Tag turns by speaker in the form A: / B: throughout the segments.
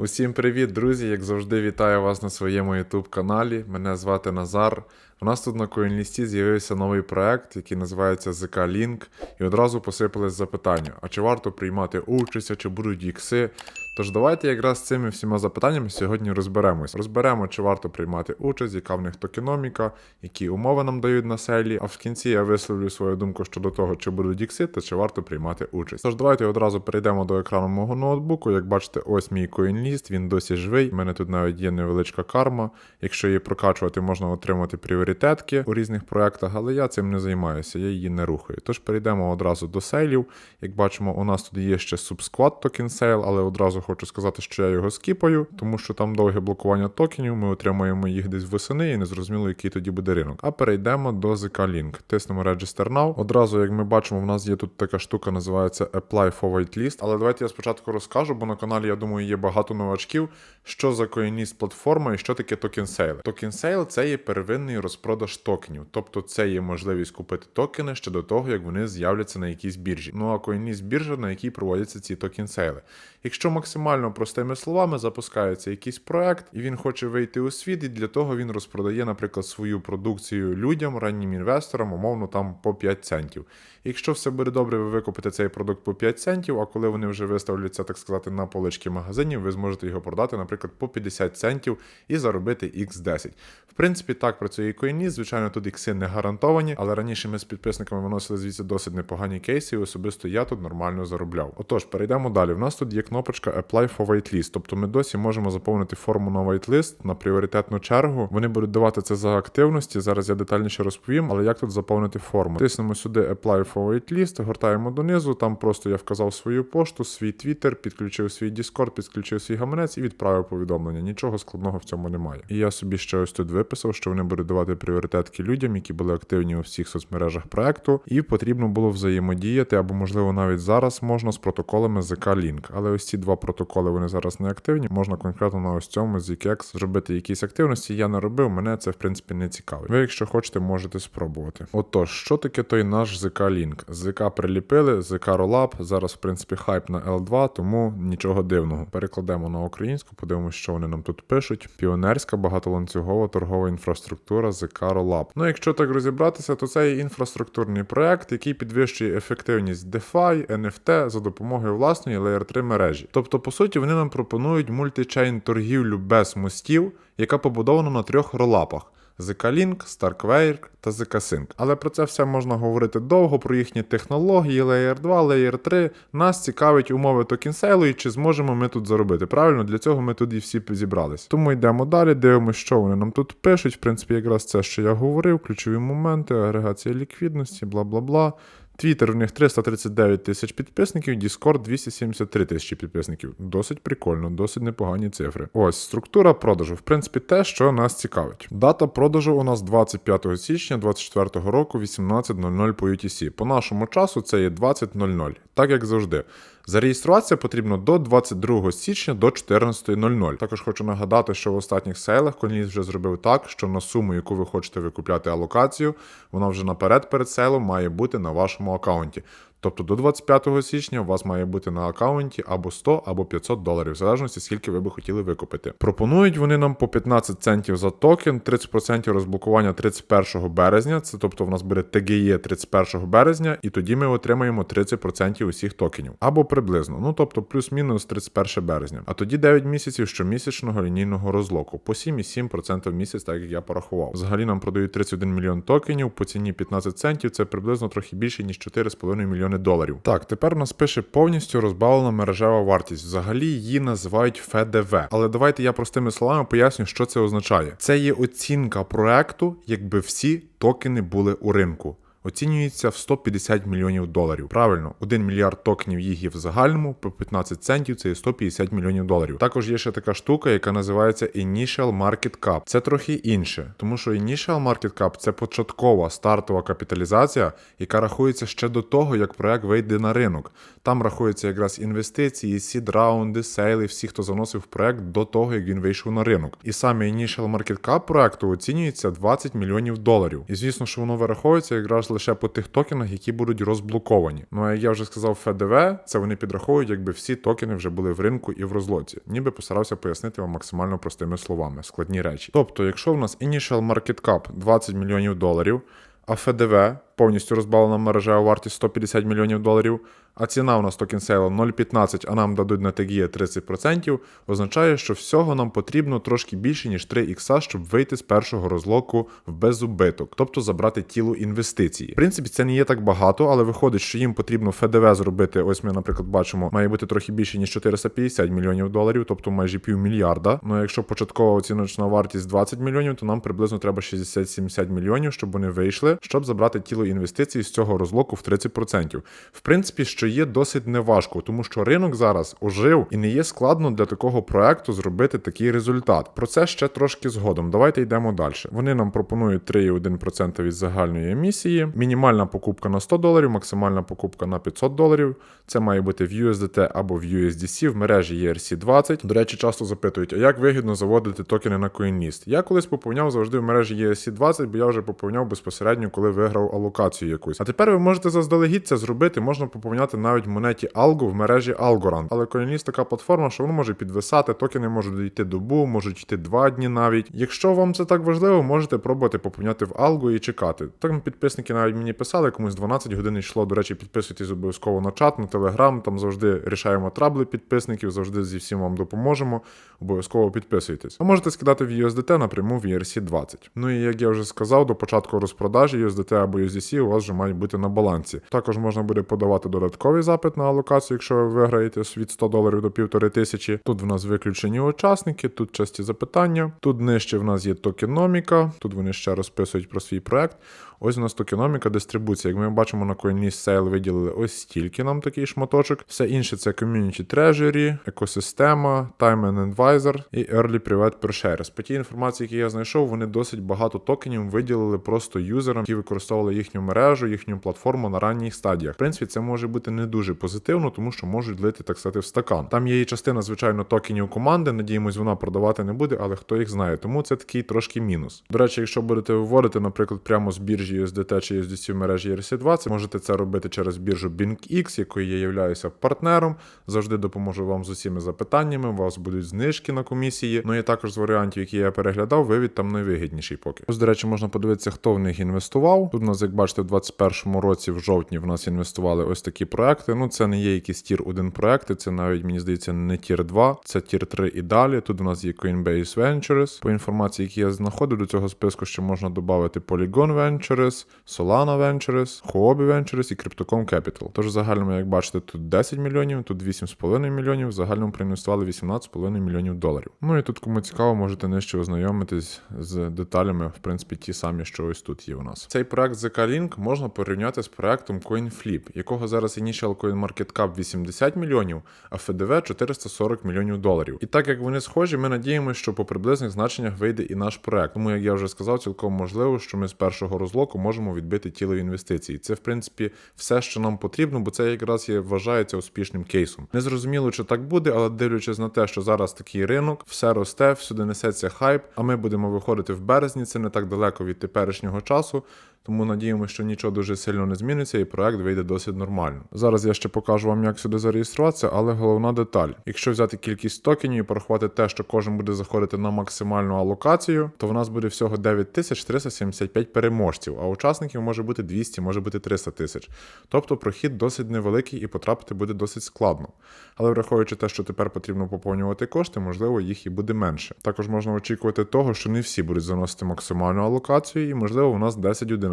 A: Усім привіт, друзі! Як завжди, вітаю вас на своєму YouTube каналі. Мене звати Назар. У нас тут на CoinList з'явився новий проект, який називається ZK Link, і одразу посипались запитання: а чи варто приймати участь, а чи будуть ікси? Тож давайте якраз цими всіма запитаннями сьогодні розберемось. Розберемо, чи варто приймати участь, яка в них токеноміка, які умови нам дають на селі. А в кінці я висловлю свою думку щодо того, чи будуть ікси та чи варто приймати участь. Тож давайте одразу перейдемо до екрану мого ноутбуку. Як бачите, ось мій CoinList, він досі живий. У мене тут навіть є невеличка карма. Якщо її прокачувати, можна отримати пріоритетки у різних проектах, але я цим не займаюся, я її не рухаю. Тож перейдемо одразу до сейлів. Як бачимо, у нас тут є ще Subsquad токен сейл, але одразу хочу сказати, що я його скіпаю, тому що там довге блокування токенів, ми отримаємо їх десь восени і не зрозуміло, який тоді буде ринок. А перейдемо до ZK Link. Тиснемо Register Now. Одразу, як ми бачимо, в нас є тут така штука, називається Apply for Whitelist. Але давайте я спочатку розкажу, бо на каналі, я думаю, є багато новачків, що за CoinList платформа і що таке токен сейл. Токен сейл це є первинний розпродаж токенів, тобто це є можливість купити токени ще до того, як вони з'являться на якійсь біржі. Ну а CoinList біржа, на якій проводяться ці токен сейли. Якщо максимально простими словами запускається якийсь проект, і він хоче вийти у світ, і для того він розпродає, наприклад, свою продукцію людям, раннім інвесторам, умовно там по 5 центів. Якщо все буде добре, ви викупите цей продукт по 5 центів, а коли вони вже виставляться, так сказати, на полички магазинів, ви зможете його продати, наприклад, по 50 центів і заробити X10. В принципі, так працює і CoinList, звичайно, тут ікси не гарантовані, але раніше ми з підписниками виносили звідси досить непогані кейси, і особисто я тут нормально заробляв. Отож, перейдемо далі. У нас тут є кнопочка Apply for Whitelist, тобто ми досі можемо заповнити форму на whitelist на пріоритетну чергу. Вони будуть давати це за активності. Зараз я детальніше розповім, але як тут заповнити форму. Тиснемо сюди Apply for Whitelist, гортаємо донизу. Там просто я вказав свою пошту, свій Twitter, підключив свій Discord, підключив свій гаманець і відправив повідомлення. Нічого складного в цьому немає. І я собі ще ось тут виписав, що вони будуть давати пріоритетки людям, які були активні у всіх соцмережах проекту, і потрібно було взаємодіяти, або можливо навіть зараз можна з протоколами ZK Link. Але ось ці два протоколи вони зараз не активні. Можна конкретно на ось цьому ZKX зробити якісь активності. Я не робив, мене це в принципі не цікавить. Ви, якщо хочете, можете спробувати. Отож, що таке той наш ZK Link? ZK приліпили, ZK Rollup. Зараз, в принципі, хайп на L2, тому нічого дивного. Перекладемо на українську, подивимося, що вони нам тут пишуть. Піонерська багатоланцюгова торгова інфраструктура ZK Rollup. Ну, якщо так розібратися, то це інфраструктурний проект, який підвищує ефективність DeFi, NFT за допомогою власної Layer 3 мережі. Тобто, по суті, вони нам пропонують мультичейн торгівлю без мостів, яка побудована на трьох ролапах. ZK-Link, StarkWire та ZK-Sync. Але про це все можна говорити довго, про їхні технології, Layer 2, Layer 3. Нас цікавить умови токенсейлу і чи зможемо ми тут заробити. Правильно, для цього ми тут і всі зібрались. Тому йдемо далі, дивимося, що вони нам тут пишуть. В принципі, якраз це, що я говорив, ключові моменти, агрегація ліквідності, бла бла бла. Твіттер у них 339 тисяч підписників, Discord 273 тисячі підписників. Досить прикольно, досить непогані цифри. Ось структура продажу. В принципі, те, що нас цікавить. Дата продажу у нас 25 січня 2024 року, 18.00 по UTC. По нашому часу це є 20.00, так як завжди. Зареєструватися потрібно до 22 січня до 14.00. Також хочу нагадати, що в останніх сейлах Coinlist вже зробив так, що на суму, яку ви хочете викупляти алокацію, вона вже наперед перед сейлом має бути на вашому аккаунті. Тобто до 25 січня у вас має бути на аккаунті або 100, або 500 доларів, в залежності скільки ви би хотіли викупити. Пропонують вони нам по 15 центів за токен, 30% розблокування 31 березня. Це тобто в нас буде TGE 31 березня, і тоді ми отримаємо 30% усіх токенів. Або приблизно, ну тобто плюс-мінус 31 березня. А тоді 9 місяців щомісячного лінійного розлоку по 7,7% в місяць, так як я порахував. Взагалі нам продають 31 мільйон токенів по ціні 15 центів. Це приблизно трохи більше ніж 4,5 мільйони доларів. Так, тепер нас пише повністю розбавлена мережева вартість. Взагалі її називають ФДВ. Але давайте я простими словами поясню, що це означає. Це є оцінка проекту, якби всі токени були у ринку. Оцінюється в 150 мільйонів доларів. Правильно, 1 мільярд токенів їх є в загальному, по 15 центів це є 150 мільйонів доларів. Також є ще така штука, яка називається Initial Market Cap. Це трохи інше, тому що Initial Market Cap це початкова стартова капіталізація, яка рахується ще до того, як проект вийде на ринок. Там рахуються якраз інвестиції, сід раунди, сейли, всі, хто заносив проект до того, як він вийшов на ринок. І саме Initial Market Cap проекту оцінюється 20 мільйонів доларів. І звісно, що воно вираховується якраз лише по тих токенах, які будуть розблоковані. Ну а як я вже сказав, ФДВ це вони підраховують, якби всі токени вже були в ринку і в розлоці. Ніби постарався пояснити вам максимально простими словами, складні речі. Тобто, якщо в нас initial market cap 20 мільйонів доларів, а ФДВ повністю розбавлена мережева вартість 150 мільйонів доларів, а ціна у нас токен сейла 0,15, а нам дадуть на TGE 30%, означає, що всього нам потрібно трошки більше, ніж 3 ікса, щоб вийти з першого розлоку в безубиток, тобто забрати тіло інвестиції. В принципі, це не є так багато, але виходить, що їм потрібно ФДВ зробити. Ось ми, наприклад, бачимо, має бути трохи більше, ніж 450 мільйонів доларів, тобто майже півмільярда. Ну якщо початкова оціночна вартість 20 мільйонів, то нам приблизно треба 60-70 мільйонів, щоб вони вийшли, щоб забрати тіло інвестицій з цього розлоку в 30%. В принципі, що є досить неважко, тому що ринок зараз ожив і не є складно для такого проекту зробити такий результат. Про це ще трошки згодом. Давайте йдемо далі. Вони нам пропонують 3,1% від загальної емісії, мінімальна покупка на 100 доларів, максимальна покупка на 500 доларів. Це має бути в USDT або в USDC в мережі ERC20. До речі, часто запитують, а як вигідно заводити токени на CoinList? Я колись поповняв завжди в мережі ERC20, бо я вже поповняв безпосередньо, коли виграв алокацію якусь. А тепер ви можете заздалегідь це зробити, можна поповняти навіть монеті Algo в мережі Algorand. Але CoinList така платформа, що воно може підвисати, токени можуть йти добу, можуть йти два дні навіть. Якщо вам це так важливо, можете пробувати поповняти в Algo і чекати. Там підписники навіть мені писали, комусь 12 годин йшло. До речі, підписуйтесь обов'язково на чат, на телеграм. Там завжди рішаємо трабли підписників, завжди зі всім вам допоможемо. Обов'язково підписуйтесь. А можете скидати в USDT напряму в ERC20. Ну і як я вже сказав, до початку розпродажі USDT або USDC у вас вже мають бути на балансі. Також можна буде подавати додатковий запит на алокацію, якщо ви виграєте від 100 доларів до 1500 тисячі. Тут в нас виключені учасники, тут часті запитання. Тут нижче в нас є токеноміка. Тут вони ще розписують про свій проект. Ось у нас токеноміка, дистрибуція. Як ми бачимо на CoinList Sale виділили ось стільки нам такий шматочок. Все інше це Community Treasury, екосистема, Time and Advisor і Early Private Per По тій інформації, які я знайшов, вони досить багато токенів виділили просто юзерам, які використовували їхню мережу, їхню платформу на ранніх стадіях. В принципі, це може бути не дуже позитивно, тому що можуть лити, так сказати, в стакан. Там є і частина, звичайно, токенів команди. Надіємось, вона продавати не буде, але хто їх знає. Тому це такий трошки мінус. До речі, якщо будете виводити, наприклад, прямо з біржі USDT чи USDC в мережі ERC20, можете це робити через біржу BinkX, якою я являюся партнером. Завжди допоможу вам з усіма запитаннями. У вас будуть знижки на комісії. Ну і також з варіантів, які я переглядав, вивід там найвигідніший поки. Ось, до речі, можна подивитися, хто в них інвестував. Тут у нас, як бачите, в 2021 році, в жовтні, в нас інвестували ось такі проекти. Ну, це не є якісь тір 1 проекти, це навіть, мені здається, не тір 2, це тір 3 і далі. Тут у нас є Coinbase Ventures. По інформації, які я знаходив до цього списку, ще можна додати Polygon Ventures, Solana Ventures, Huobi Ventures і Crypto.com Capital. Тож в загальному, як бачите, тут 10 мільйонів, тут 8,5 мільйонів, в загальному проінвестували 18,5 мільйонів доларів. Ну і тут, кому цікаво, можете нижче ознайомитись з деталями, в принципі, ті самі, що ось тут є у нас. Цей проект ZK-Link можна порівняти з проектом CoinFlip, якого зараз Initial Coin Market Cap 80 мільйонів, а ФДВ 440 мільйонів доларів. І так як вони схожі, ми надіємося, що по приблизних значеннях вийде і наш проект. Тому, як я вже сказав, цілком можливо, що ми з першого розлоку можемо відбити тіло інвестицій. Це, в принципі, все, що нам потрібно, бо це якраз є вважається успішним кейсом. Не зрозуміло, чи так буде, але дивлячись на те, що зараз такий ринок, все росте, всюди несеться хайп. А ми будемо виходити в березні. Це не так далеко від теперішнього часу. Тому надіємося, що нічого дуже сильно не зміниться, і проект вийде досить нормально. Зараз я ще покажу вам, як сюди зареєструватися, але головна деталь: якщо взяти кількість токенів і порахувати те, що кожен буде заходити на максимальну алокацію, то в нас буде всього 9375 переможців, а учасників може бути 200, може бути 300 тисяч. Тобто прохід досить невеликий і потрапити буде досить складно. Але враховуючи те, що тепер потрібно поповнювати кошти, можливо, їх і буде менше. Також можна очікувати того, що не всі будуть заносити максимальну алокацію, і можливо у нас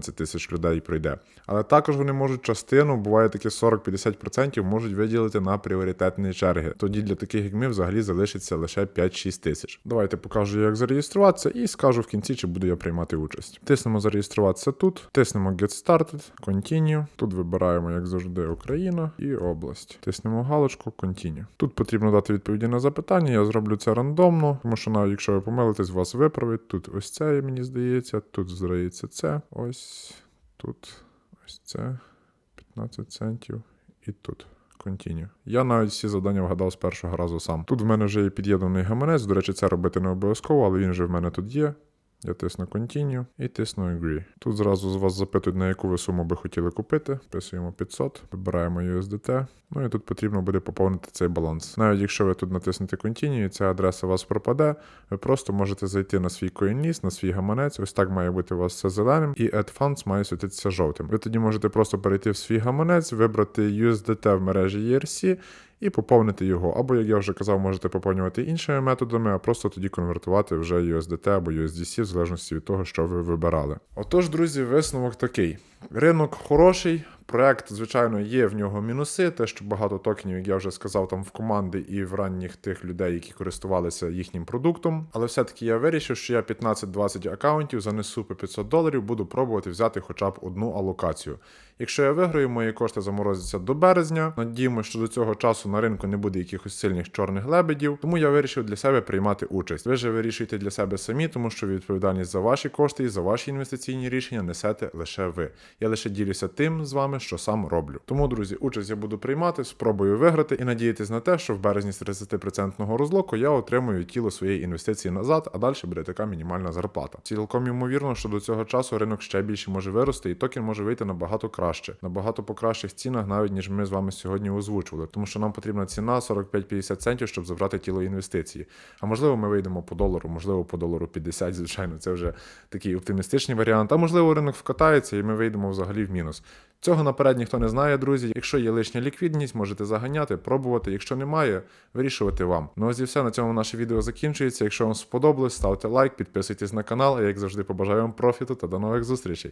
A: 10-11 тисяч людей пройде. Але також вони можуть частину, буває таке 40-50% можуть виділити на пріоритетні черги. Тоді для таких як ми взагалі залишиться лише 5-6 тисяч. Давайте покажу, як зареєструватися, і скажу в кінці, чи буду я приймати участь. Тиснемо зареєструватися тут, тиснемо Get Started, Continue. Тут вибираємо, як завжди, Україна і область. Тиснемо галочку Continue. Тут потрібно дати відповіді на запитання. Я зроблю це рандомно, тому що навіть якщо ви помилитесь, вас виправить. Тут ось це, мені здається, тут здається це. Ось тут ось це 15 центів і тут. Continue. Я навіть всі завдання вгадав з першого разу сам. Тут в мене вже є під'єднаний гаманець. До речі, це робити не обов'язково, але він вже в мене тут є. Я тисну Continue і тисну Agree. Тут зразу з вас запитують, на яку ви суму би хотіли купити. Вписуємо 500, вибираємо USDT. Ну і тут потрібно буде поповнити цей баланс. Навіть якщо ви тут натиснете Continue, і ця адреса у вас пропаде, ви просто можете зайти на свій CoinList, на свій гаманець. Ось так має бути у вас все зеленим, і Add Funds має світитися жовтим. Ви тоді можете просто перейти в свій гаманець, вибрати USDT в мережі ERC і поповнити його. Або, як я вже казав, можете поповнювати іншими методами, а просто тоді конвертувати вже USDT або USDC, в залежності від того, що ви вибирали. Отож, друзі, висновок такий: ринок хороший. Проект, звичайно, є в нього мінуси, те, що багато токенів, як я вже сказав, там в команди і в ранніх тих людей, які користувалися їхнім продуктом. Але все-таки я вирішив, що я 15-20 акаунтів занесу по 500 доларів, буду пробувати взяти хоча б одну алокацію. Якщо я виграю, мої кошти заморозяться до березня. Надіємося, що до цього часу на ринку не буде якихось сильних чорних лебедів. Тому я вирішив для себе приймати участь. Ви же вирішуєте для себе самі, тому що відповідальність за ваші кошти і за ваші інвестиційні рішення несете лише ви. Я лише ділюся тим з вами, що сам роблю. Тому, друзі, участь я буду приймати, спробую виграти і надіятись на те, що в березні з 30% розлоку я отримую тіло своєї інвестиції назад, а далі буде така мінімальна зарплата. Цілком ймовірно, що до цього часу ринок ще більше може вирости, і токен може вийти набагато краще, набагато по кращих цінах, навіть ніж ми з вами сьогодні озвучували, тому що нам потрібна ціна 45-50 центів, щоб забрати тіло інвестиції. А можливо, ми вийдемо по долару, можливо, по долару 50, звичайно, це вже такий оптимістичний варіант. А можливо, ринок вкатається і ми вийдемо взагалі в мінус. Цього наперед ніхто не знає, друзі. Якщо є лишня ліквідність, можете заганяти, пробувати. Якщо немає, вирішувати вам. Ну ось і все на цьому наше відео закінчується. Якщо вам сподобалось, ставте лайк, підписуйтесь на канал. А як завжди, побажаю вам профіту та до нових зустрічей.